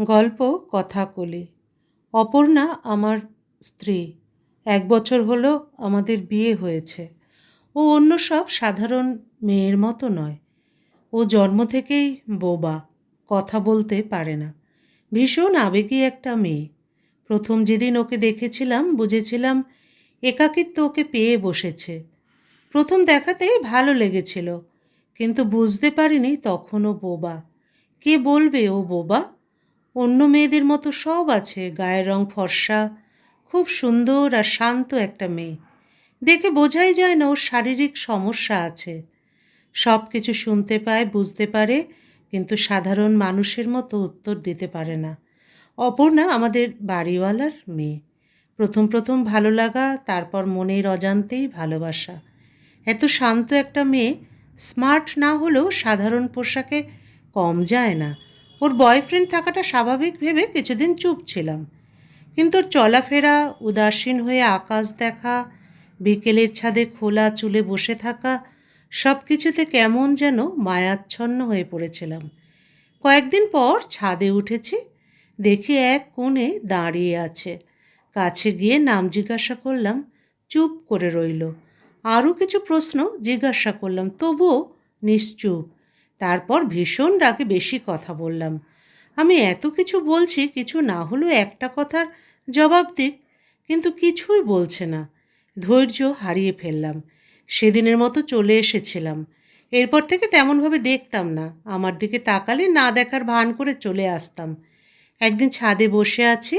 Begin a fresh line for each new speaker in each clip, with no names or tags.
গল্প, কথা কথাকলি অপর্ণা আমার স্ত্রী। এক বছর হলো আমাদের বিয়ে হয়েছে। ও অন্য সব সাধারণ মেয়ের মতো নয়। ও জন্ম থেকেই বোবা, কথা বলতে পারে না। ভীষণ আবেগী একটা মেয়ে। প্রথম যেদিন ওকে দেখেছিলাম, বুঝেছিলাম একাকিত্ব ওকে পেয়ে বসেছে। প্রথম দেখাতেই ভালো লেগেছিল, কিন্তু বুঝতে পারিনি তখনও বোবা। কে বলবে ও বোবা? অন্য মেয়েদের মতো সব আছে, গায়ের রং ফর্সা। খুব সুন্দর আর শান্ত একটা মেয়ে। দেখে বোঝাই যায় না ওর শারীরিক সমস্যা আছে। সব কিছু শুনতে পায়, বুঝতে পারে, কিন্তু সাধারণ মানুষের মতো উত্তর দিতে পারে না। অপর্ণা আমাদের বাড়িওয়ালার মেয়ে। প্রথম প্রথম ভালো লাগা, তারপর মনের অজান্তেই ভালোবাসা। এত শান্ত একটা মেয়ে, স্মার্ট না হলেও সাধারণ পোশাকে কম যায় না। ওর বয়ফ্রেন্ড থাকাটা স্বাভাবিক ভেবে কিছুদিন চুপ ছিলাম। কিন্তু ওর চলাফেরা, উদাসীন হয়ে আকাশ দেখা, বিকেলের ছাদে খোলা চুলে বসে থাকা সব কিছুতে কেমন যেন মায়াচ্ছন্ন হয়ে পড়েছিলাম। কয়েকদিন পর ছাদে উঠেছি, দেখি এক কোণে দাঁড়িয়ে আছে। কাছে গিয়ে নাম জিজ্ঞাসা করলাম, চুপ করে রইল। আরও কিছু প্রশ্ন জিজ্ঞাসা করলাম, তবুও নিশ্চুপ। তারপর ভীষণ রাগে বেশি কথা বললাম। আমি এত কিছু বলছি, কিছু না হলেও একটা কথার জবাব দিক, কিন্তু কিছুই বলছে না। ধৈর্য হারিয়ে ফেললাম। সেদিনের মতো চলে এসেছিলাম। এরপর থেকে তেমনভাবে দেখতাম না। আমার দিকে তাকালে না দেখার ভান করে চলে আসতাম। একদিন ছাদে বসে আছি।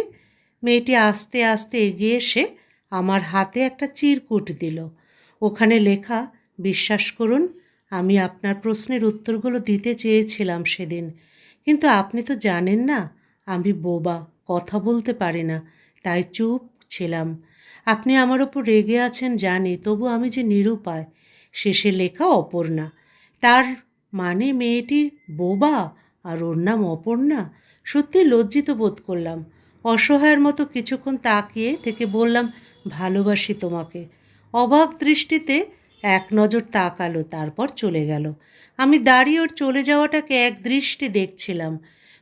মেয়েটি আস্তে আস্তে এগিয়ে এসে আমার হাতে একটা চিরকুট দিল। ওখানে লেখা, বিশ্বাস করুন আমি আপনার প্রশ্নের উত্তরগুলো দিতে চেয়েছিলাম সেদিন। কিন্তু আপনি তো জানেন না, আমি বোবা, কথা বলতে পারি না, তাই চুপ ছিলাম। আপনি আমার ওপর রেগে আছেন জানি, তবু আমি যে নিরুপায়, শেষে লেখা অপর্ণা। তার মানে মেয়েটি বোবা আর ওর নাম অপর্ণা? সত্যি লজ্জিত বোধ করলাম। অসহায়ের মতো কিছুক্ষণ তাকিয়ে থেকে বললাম, ভালোবাসি তোমাকে। অবাক দৃষ্টিতে এক নজর তাকালো, তারপর চলে গেল। আমি দাঁড়িয়ে ওর চলে যাওয়াটাকে এক দৃষ্টি দেখছিলাম।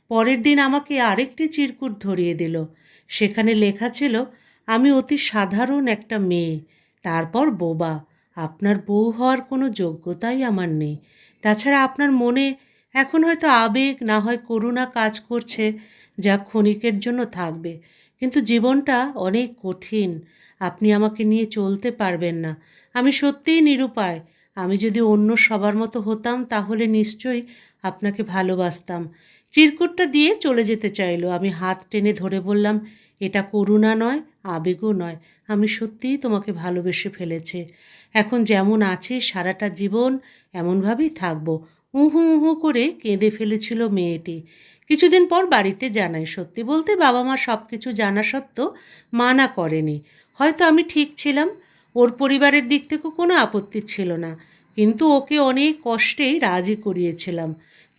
পরের দিন আমাকে আরেকটি চিরকুট ধরিয়ে দিল। সেখানে লেখা ছিল, আমি অতি সাধারণ একটা মেয়ে, তারপর বোবা। আপনার বউ হওয়ার কোনো যোগ্যতাই আমার নেই। তাছাড়া আপনার মনে এখন হয়তো আবেগ, না হয় করুণা কাজ করছে, যা ক্ষণিকের জন্য থাকবে। কিন্তু জীবনটা অনেক কঠিন। আপনি আমাকে নিয়ে চলতে পারবেন না। আমি সত্যিই নিরুপায়। আমি যদি অন্য সবার মতো হতাম, তাহলে নিশ্চয়ই আপনাকে ভালোবাসতাম। চিরকুটটা দিয়ে চলে যেতে চাইলো। আমি হাত টেনে ধরে বললাম, এটা করুণা নয়, আবেগও নয়। আমি সত্যিই তোমাকে ভালোবেসে ফেলেছে। এখন যেমন আছে সারাটা জীবন, এমনভাবেই থাকব। উহু উহু করে কেঁদে ফেলেছিল মেয়েটি। কিছুদিন পর বাড়িতে জানাই, সত্যি বলতে বাবা মা সব কিছু জানা সত্ত্বেও মানা করেনি। হয়তো আমি ঠিক ছিলাম ওর পরিবারের দিক থেকেও কোনো আপত্তি ছিল না, কিন্তু ওকে অনেক কষ্টেই রাজি করিয়েছিলাম।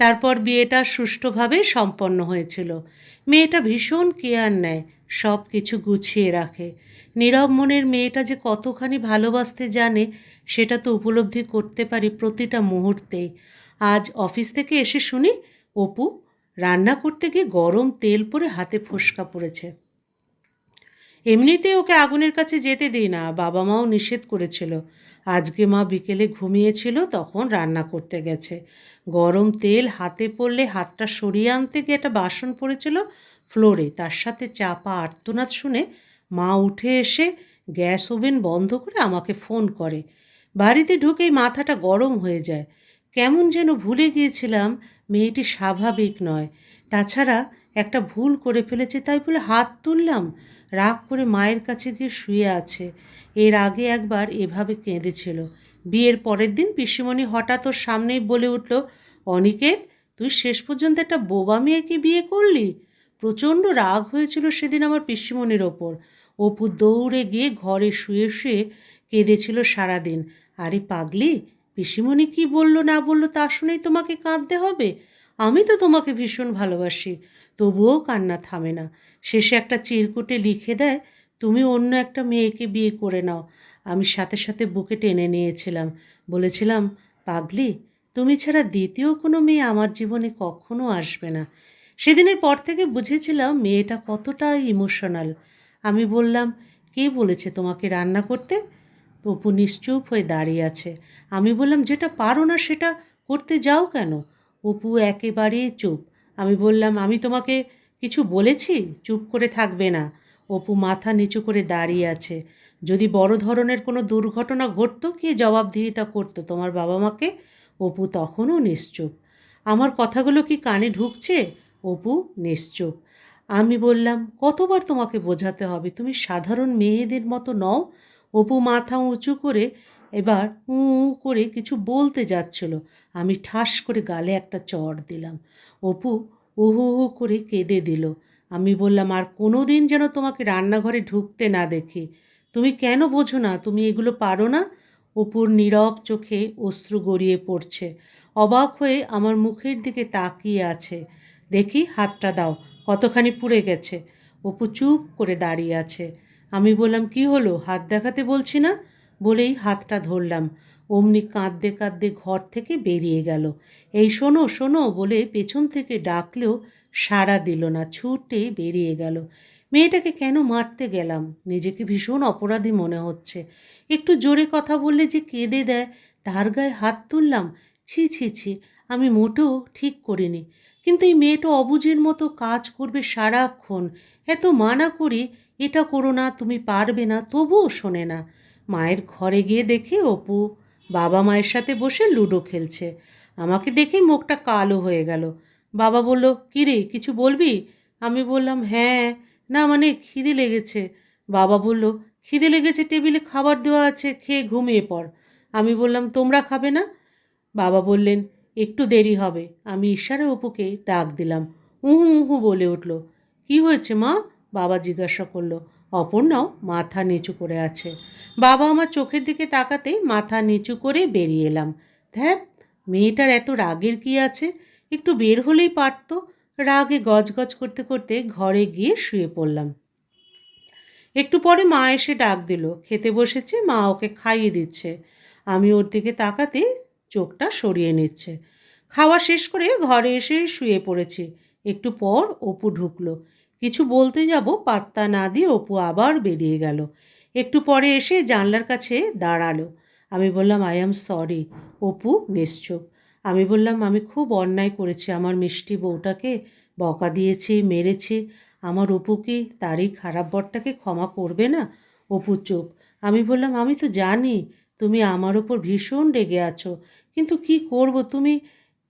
তারপর বিয়েটা সুষ্ঠুভাবে সম্পন্ন হয়েছিল। মেয়েটা ভীষণ কেয়ার নেয়, সব কিছু গুছিয়ে রাখে। নীরব মনের মেয়েটা যে কতখানি ভালোবাসতে জানে, সেটা তো উপলব্ধি করতে পারি প্রতিটা মুহূর্তেই। আজ অফিস থেকে এসে শুনি, অপু, রান্না করতে গিয়ে গরম তেল পরে হাতে ফোসকা পড়েছে। এমনিতেই ওকে আগুনের কাছে যেতে দিই না বাবা মাও নিষেধ করেছিল। আজকে মা বিকেলে ঘুমিয়েছিল, তখন রান্না করতে গেছে। গরম তেল হাতে পড়লে হাতটা সরিয়ে আনতে গিয়ে একটা বাসন পড়েছিল ফ্লোরে, তার সাথে চাপা আর্তনাদ শুনে মা উঠে এসে গ্যাস ওভেন বন্ধ করে আমাকে ফোন করে। বাড়িতে ঢুকেই মাথাটা গরম হয়ে যায়। কেমন যেন ভুলে গিয়েছিলাম, মেয়েটি স্বাভাবিক নয়। তাছাড়া একটা ভুল করে ফেলেছে তাই বলে হাত তুললাম। রাগ করে মায়ের কাছে গিয়ে শুয়ে আছে। এর আগে একবার এভাবে কেঁদেছিল। বিয়ের পরের দিন পিসিমণি হঠাৎ ওর সামনেই বলে উঠল অনিকেত তুই শেষ পর্যন্ত একটা বোবা মেয়েকে বিয়ে করলি? প্রচণ্ড রাগ হয়েছিল সেদিন আমার পিসিমণির ওপর। অপু দৌড়ে গিয়ে ঘরে শুয়ে শুয়ে কেঁদেছিল সারাদিন। আরে পাগলি, পিসিমণি কি বলল না বলল তা শুনেই তোমাকে কাঁদতে হবে। আমি তো তোমাকে ভীষণ ভালোবাসি। তবুও কান্না থামে না। শেষে একটা চিরকুটে লিখে দেয়, তুমি অন্য একটা মেয়েকে বিয়ে করে নাও। আমি সাথে সাথে বুকে টেনে নিয়েছিলাম। বলেছিলাম, পাগলি, তুমি ছাড়া দ্বিতীয় কোনো মেয়ে আমার জীবনে কখনো আসবে না। সেদিনের পর থেকে বুঝেছিলাম মেয়েটা কতটা ইমোশনাল। আমি বললাম, কে বলেছে তোমাকে রান্না করতে? অপু নিশ্চুপ হয়ে দাঁড়িয়ে আছে। আমি বললাম, যেটা পারো না সেটা করতে যাও কেন? অপু একেবারেই চুপ। আমি বললাম, আমি তোমাকে কিছু বলেছি? চুপ করে থাকবে না। অপু মাথা নিচু করে দাঁড়িয়ে আছে। যদি বড় ধরনের কোনো দুর্ঘটনা ঘটতো, কে জবাবদিহিতা করতো তোমার বাবা মাকে? অপু তখনও নিশ্চুপ। আমার কথাগুলো কি কানে ঢুকছে? অপু নিশ্চুপ। আমি বললাম, কতবার তোমাকে বোঝাতে হবে? তুমি সাধারণ মেয়েদের মতো নও। অপু মাথা উঁচু করে এবার উ করে কিছু বলতে যাচ্ছিল। আমি ঠাস করে গালে একটা চড় দিলাম। অপু উহু উহু করে কেঁদে দিল। আমি বললাম, আর কোনো দিন যেন তোমাকে রান্নাঘরে ঢুকতে না দেখি। তুমি কেন বোঝো না? তুমি এগুলো পারো না? অপুর নীরব চোখে অশ্রু গড়িয়ে পড়ছে। অবাক হয়ে আমার মুখের দিকে তাকিয়ে আছে। দেখি, হাতটা দাও, কতখানি পুড়ে গেছে? অপু চুপ করে দাঁড়িয়ে আছে। আমি বললাম, কি হলো? হাত দেখাতে বলছি না? বলেই হাতটা ধরলাম। অমনি কাঁদতে কাঁদতে ঘর থেকে বেরিয়ে গেল। এই শোনো শোনো বলে পেছন থেকে ডাকলেও সাড়া দিল না, ছুটে বেরিয়ে গেল। মেয়েটাকে কেন মারতে গেলাম? নিজেকে ভীষণ অপরাধী মনে হচ্ছে। একটু জোরে কথা বললে যে কেঁদে দেয়, তার গায়ে হাত তুললাম। ছি ছি ছি, আমি মোটেও ঠিক করিনি। কিন্তু এই মেয়েটা অবুঝের মতো কাজ করবে সারাক্ষণ। এত মানা করি, এটা করো না, তুমি পারবে না, তবুও শোনে না। মায়ের ঘরে গিয়ে দেখি অপু বাবা মায়ের সাথে বসে লুডো খেলছে। আমাকে দেখে মুখটা কালো হয়ে গেল। বাবা বলল, কিরে, কিছু বলবি? আমি বললাম হ্যাঁ না মানে খিদে লেগেছে। বাবা বলল, খিদে লেগেছে, টেবিলে খাবার দেওয়া আছে, খেয়ে ঘুমিয়ে পড়। আমি বললাম, তোমরা খাবে না? বাবা বললেন, একটু দেরি হবে। আমি ইশারে অপুকে ডাক দিলাম। উহু উহু, বলে উঠল। কি হয়েছে মা? বাবা জিজ্ঞাসা করল অপর্ণাও মাথা নিচু করে আছে। বাবা আমার চোখের দিকে তাকাতেই মাথা নিচু করে বেরিয়ে এলাম। ধ্যাত মেয়েটার এত রাগের কি আছে? একটু বের হলেই পারত। রাগে গজগজ করতে করতে ঘরে গিয়ে শুয়ে পড়লাম। একটু পরে মা এসে ডাক দিল। খেতে বসেছে, মা ওকে খাইয়ে দিচ্ছে। আমি ওর দিকে তাকাতে চোখটা সরিয়ে নিচ্ছে। খাওয়া শেষ করে ঘরে এসে শুয়ে পড়েছি। একটু পর অপু ঢুকলো। কিছু বলতে যাব, পাত্তা না দিয়ে অপু আবার বেরিয়ে গেল। একটু পরে এসে জানলার কাছে দাঁড়াল। আমি বললাম আই এম সরি অপু, নিশ্চুপ। আমি বললাম, আমি খুব অন্যায় করেছি, আমার মিষ্টি বউটাকে বকা দিয়েছি, মেরেছি। আমার অপু কি তারই খারাপ বরটাকে ক্ষমা করবে না? অপু চুপ। আমি বললাম, আমি তো জানি, তুমি আমার ওপর ভীষণ রেগে আছো। কিন্তু কি করব? তুমি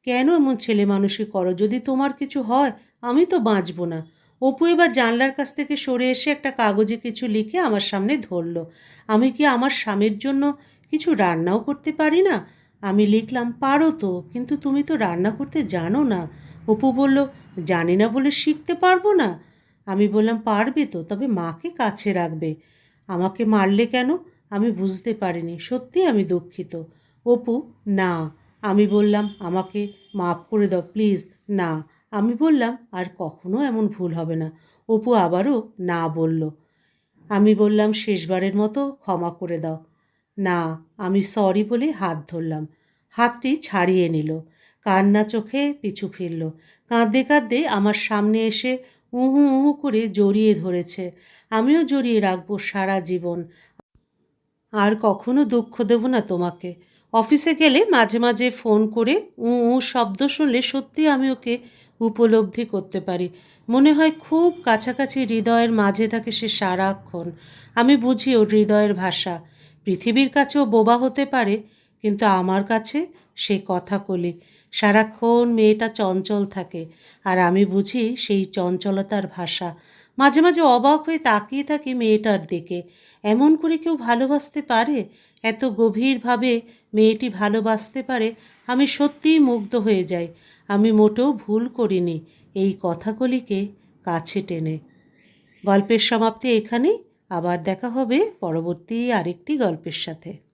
কেন এমন ছেলে মানুষই করো? যদি তোমার কিছু হয়, আমি তো বাঁচবো না। অপু এবার জানলার কাছ থেকে সরে এসে একটা কাগজে কিছু লিখে আমার সামনে ধরলো। আমি কি আমার স্বামীর জন্য কিছু রান্নাও করতে পারি না? আমি লিখলাম, পারো তো, কিন্তু তুমি তো রান্না করতে জানো না। অপু বলল, জানি না বলে শিখতে পারব না। আমি বললাম, পারবে তো, তবে মাকে কাছে রাখবে। আমাকে মারলে কেন? আমি বুঝতে পারিনি, সত্যি আমি দুঃখিত। অপু, না। আমি বললাম, আমাকে মাফ করে দাও, প্লিজ, না। আমি বললাম, আর কখনো এমন ভুল হবে না। অপু আবারও না বলল। আমি বললাম, শেষবারের মতো ক্ষমা করে দাও। না, আমি সরি বলে হাত ধরলাম। হাতটি ছাড়িয়ে নিল। কান্না চোখে পিছু ফিরল। কাঁদতে কাঁদতে আমার সামনে এসে উহু উহু করে জড়িয়ে ধরেছে। আমিও জড়িয়ে রাখব সারা জীবন। আর কখনো দুঃখ দেব না তোমাকে। অফিসে গেলে মাঝে মাঝে ফোন করে উ উ শব্দ শুনলে সত্যি আমি ওকে উপলব্ধি করতে পারি। মনে হয় খুব কাছাকাছি হৃদয়ের মাঝে থাকে সে সারাক্ষণ। আমি বুঝি ওর হৃদয়ের ভাষা। পৃথিবীর কাছেও বোবা হতে পারে, কিন্তু আমার কাছে সে কথা কলি। সারাক্ষণ মেয়েটা চঞ্চল থাকে, আর আমি বুঝি সেই চঞ্চলতার ভাষা। মাঝে মাঝে অবাক হয়ে তাকিয়ে থাকি মেয়েটার দিকে। এমন করে কেউ ভালোবাসতে পারে? এত গভীরভাবে মেয়েটি ভালোবাসতে পারে, আমি সত্যিই মুগ্ধ হয়ে যাই। আমি মোটেও ভুল করিনি। এই কথাগুলিকে কাছে টেনে। গল্পের সমাপ্তি এখানেই। আবার দেখা হবে পরবর্তী আরেকটি গল্পের সাথে।